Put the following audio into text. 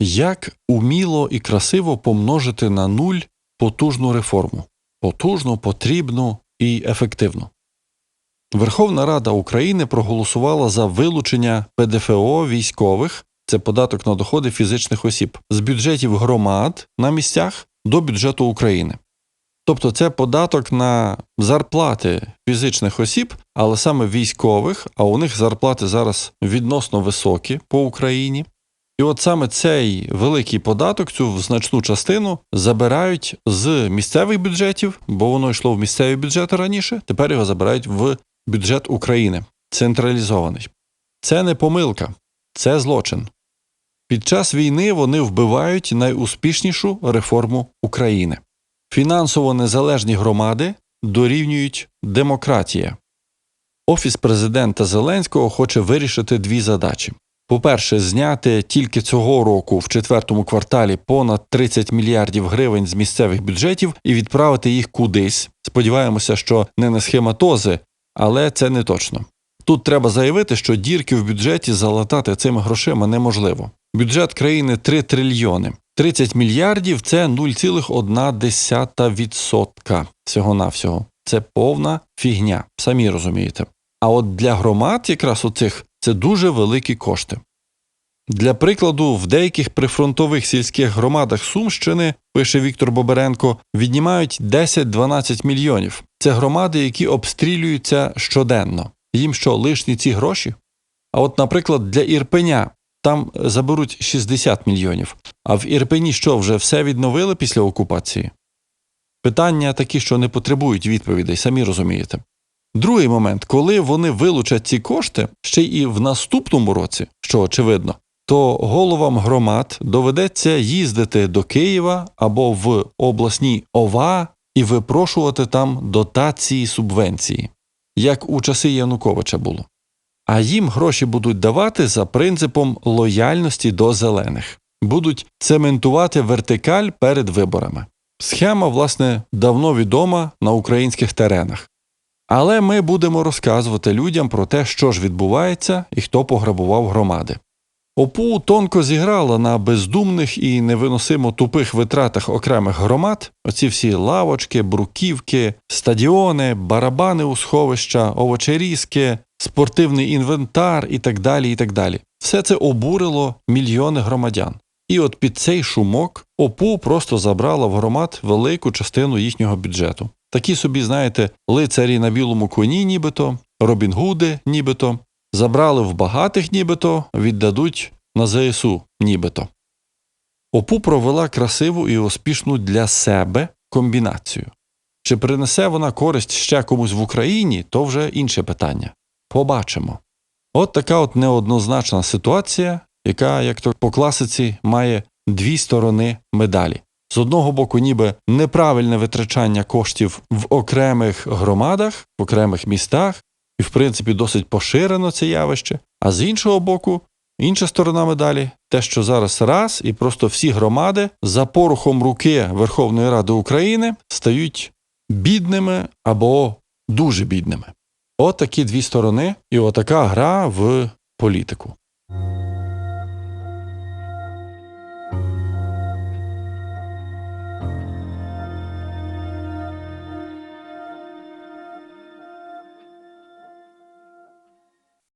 Як уміло і красиво помножити на нуль потужну реформу? Потужну, потрібну і ефективну. Верховна Рада України проголосувала за вилучення ПДФО військових, це податок на доходи фізичних осіб, з бюджетів громад на місцях до бюджету України. Тобто це податок на зарплати фізичних осіб, але саме військових, а у них зарплати зараз відносно високі по Україні. І от саме цей великий податок, цю значну частину забирають з місцевих бюджетів, бо воно йшло в місцеві бюджети раніше, тепер його забирають в бюджет України, централізований. Це не помилка, це злочин. Під час війни вони вбивають найуспішнішу реформу України. Фінансово незалежні громади дорівнюють демократія. Офіс президента Зеленського хоче вирішити дві задачі. По-перше, зняти тільки цього року в четвертому кварталі понад 30 мільярдів гривень з місцевих бюджетів і відправити їх кудись. Сподіваємося, що не на схематози, але це не точно. Тут треба заявити, що дірки в бюджеті залатати цими грошима неможливо. Бюджет країни 3 трильйони. 30 мільярдів це 0,1% всього-навсього. Це повна фігня, самі розумієте. А от для громад, якраз оцих, це дуже великі кошти. Для прикладу, в деяких прифронтових сільських громадах Сумщини, пише Віктор Боберенко, віднімають 10-12 мільйонів. Це громади, які обстрілюються щоденно. Їм що, лишні ці гроші? А от, наприклад, для Ірпеня там заберуть 60 мільйонів. А в Ірпені що, вже все відновили після окупації? Питання такі, що не потребують відповідей, самі розумієте. Другий момент, коли вони вилучать ці кошти ще і в наступному році, що очевидно, то головам громад доведеться їздити до Києва або в обласні ОВА і випрошувати там дотації субвенції, як у часи Януковича було. А їм гроші будуть давати за принципом лояльності до зелених, будуть цементувати вертикаль перед виборами. Схема, власне, давно відома на українських теренах. Але ми будемо розказувати людям про те, що ж відбувається і хто пограбував громади. ОПУ тонко зіграла на бездумних і невиносимо тупих витратах окремих громад, оці всі лавочки, бруківки, стадіони, барабани у сховища, овочерізки, спортивний інвентар і так далі. і так далі. Все це обурило мільйони громадян. І от під цей шумок ОПУ просто забрала в громад велику частину їхнього бюджету. Такі собі, знаєте, лицарі на білому коні, нібито, Робінгуди, нібито, забрали в багатих, нібито, віддадуть на ЗСУ, нібито. ОПУ провела красиву і успішну для себе комбінацію. Чи принесе вона користь ще комусь в Україні, то вже інше питання. Побачимо. От така от неоднозначна ситуація, яка, як то по класиці, має дві сторони медалі. З одного боку, ніби неправильне витрачання коштів в окремих громадах, в окремих містах, і, в принципі, досить поширено це явище, а з іншого боку, інша сторона медалі те, що зараз раз і просто всі громади за порухом руки Верховної Ради України стають бідними або дуже бідними. От такі дві сторони, і отака гра в політику.